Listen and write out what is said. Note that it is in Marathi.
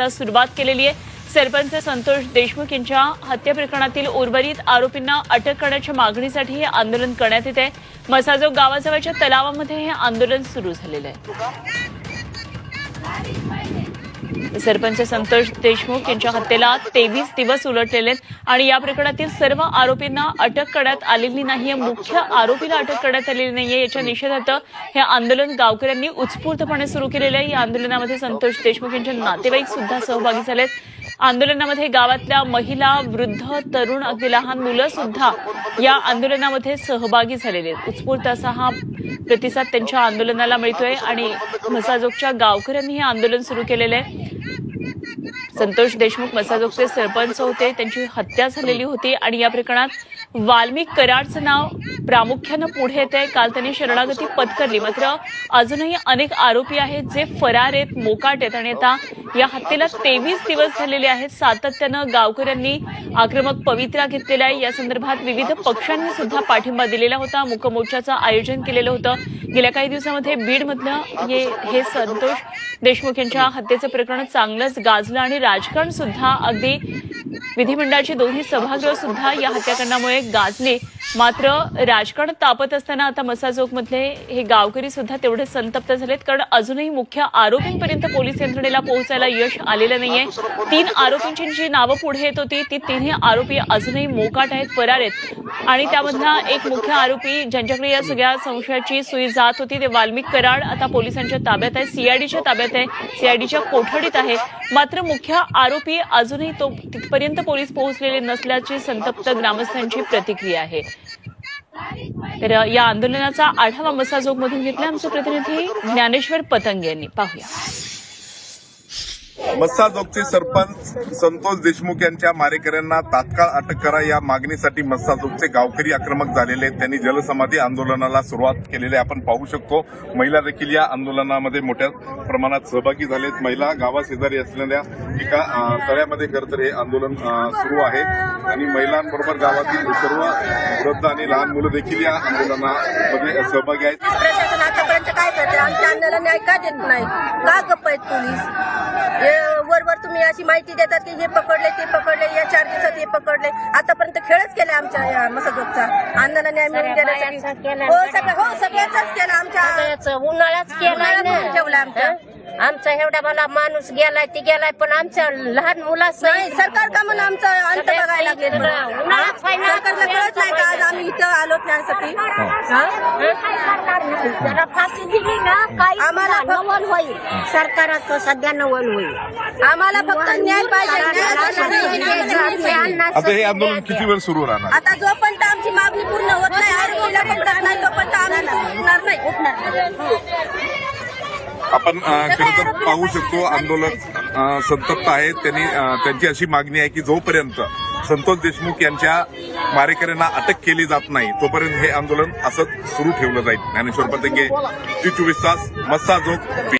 आता सुरुवात केलेली आहे. सरपंच संतोष देशमुख यांच्या हत्या प्रकरणातील उर्वरित आरोपींना अटक करण्याच्या मागणीसाठी हे आंदोलन करण्यात येत आहे. मसाजो गावाजवळच्या तलावामध्ये हे आंदोलन सुरू झालेलं आहे. सरपंच संतोष देशमुख यांच्या हत्येला तेवीस दिवस उलटलेले आहेत आणि या प्रकरणातील सर्व आरोपींना अटक करण्यात आलेली नाहीये मुख्य आरोपीला अटक करण्यात आलेली नाहीये. याच्या निषेधार्थ हे आंदोलन गावकऱ्यांनी उत्स्फूर्तपणे सुरू केलेलं आहे. या आंदोलनामध्ये संतोष देशमुख यांचे नातेवाईक सुद्धा सहभागी झालेत. आंदोलनामध्ये गावातल्या महिला वृद्ध तरुण अगदी लहान मुलं सुद्धा या आंदोलनामध्ये सहभागी झालेले आहेत. उत्स्फूर्त असा हा प्रतिसाद त्यांच्या आंदोलनाला मिळतोय आणि मसाजोगच्या गावकऱ्यांनी हे आंदोलन सुरू केलेलं आहे. संतोष देशमुख मसाजोगचे सरपंच होते त्यांची हत्या झालेली होती आणि या प्रकरणात वाल्मिक कराडचं नाव प्रामुख्यानं पुढे येत आहे काल त्यांनी शरणागती पत्करली. मात्र अजूनही अनेक आरोपी आहेत जे फरार आहेत मोकाट आहेत आणि आता या हत्येला तेवीस दिवस झालेले आहेत. सातत्यानं गावकऱ्यांनी आक्रमक पवित्रा घेतलेला आहे. या संदर्भात विविध पक्षांनी सुद्धा पाठिंबा दिलेला होता. मुकमोर्चाचं आयोजन केलेलं होतं. गेल्या काही दिवसामध्ये बीडमधलं हे हे संतोष देशमुख यांच्या हत्येचं प्रकरण चांगलंच गाजलं आणि राजकारण सुद्धा अगदी विधिमंडळाची दोन्ही सभागृह सुद्धा या हत्याकांडामुळे गाजले. मात्र राजकारण तापत असताना आता मसाजोगमधले हे गावकरी सुद्धा तेवढे संतप्त झालेत कारण अजूनही मुख्य आरोपींपर्यंत पोलीस यंत्रणेला पोहोचायला यश आलेलं नाहीये. तीन आरोपींची जी नावं पुढे येत होती ती तिन्ही आरोपी अजूनही मोकाट आहेत फरार आहेत. आणि त्यामधला एक मुख्य आरोपी ज्यांच्याकडे या सगळ्या संशयाची सुई जात होती ते वाल्मिक कराड. आता पोलिसांच्या ताब्यात आहे सीआयडीच्या ताब्यात आहे. सीआयडीच्या कोठडीत आहे. मात्र मुख्य आरोपी अजूनही तो तिथपर्यंत पोलीस पोहोचलेले नसल्याची संतप्त ग्रामस्थांची प्रतिक्रिया आहे. तर या आंदोलनाचा आढावा मसाजोगमधून घेतला आमचे प्रतिनिधी ज्ञानेश्वर पतंग यांनी. पाहूया. मस्साजोगचे सरपंच संतोष देशमुख यांच्या मारेकऱ्यांना तात्काळ अटक करा या मागणीसाठी मस्साजोगचे गावकरी आक्रमक झालेले आहेत. त्यांनी जलसमाधी आंदोलनाला सुरुवात केलेली आहे. आपण पाहू शकतो महिला देखील या आंदोलनामध्ये मोठ्या प्रमाणात सहभागी झालेत. महिला गावाशेजारी असलेल्या एका तळ्यामध्ये खरं तर हे आंदोलन सुरू आहे. आणि महिलांबरोबर गावातील सर्व वृद्ध आणि लहान मुलं देखील या आंदोलनामध्ये सहभागी आहेत. प्रशासन आतापर्यंत काय करते आमच्या आंदोलन न्याय का देत नाही? का गप्प आहेत पोलीस? तुम्ही अशी माहिती देतात की हे पकडले ते पकडले या चार दिवसात हे पकडले. आतापर्यंत खेळच केला आमच्या या मसदोगचा आंदोलन न्याय मिळून सगळ्या देण्यासाठी केला. हो सगळं हो सगळ्याचाच केला आमच्या. त्याचं उन्हाळाच केलाय उन्हाळा ना करून ठेवला आमचा. आमचा एवढा मला माणूस गेलाय ती गेलाय पण आमच्या लहान मुला नाही सरकार का म्हणून आमचं अंत बघायला गेलं. सरकारला कळत नाही का आज आम्ही इथं आलो त्यासाठी हा? जरा फाशी दिली ना काही आम्हाला फक्त- नवल होईल. सरकाराचं सध्या नवल होईल. आम्हाला फक्त न्याय पाहिजे न्याय झाला नाही. आता हे आंदोलन किती वेळ सुरू राहणार? आता जोपर्यंत आमची मागणी पूर्ण होत नाही पकडत नाही तोपर्यंत आम्ही उठणार नाही उठणार नाही. आपण खरं तर पाहू शकतो आंदोलन संतप्त आहे त्यांनी त्यांची अशी मागणी आहे की जोपर्यंत संतोष देशमुख यांच्या मारेकऱ्यांना अटक केली जात नाही तोपर्यंत हे आंदोलन असंच सुरू ठेवलं जाईल. ज्ञानेश्वर पतंगे जी चोवीस तास मस्सा जोग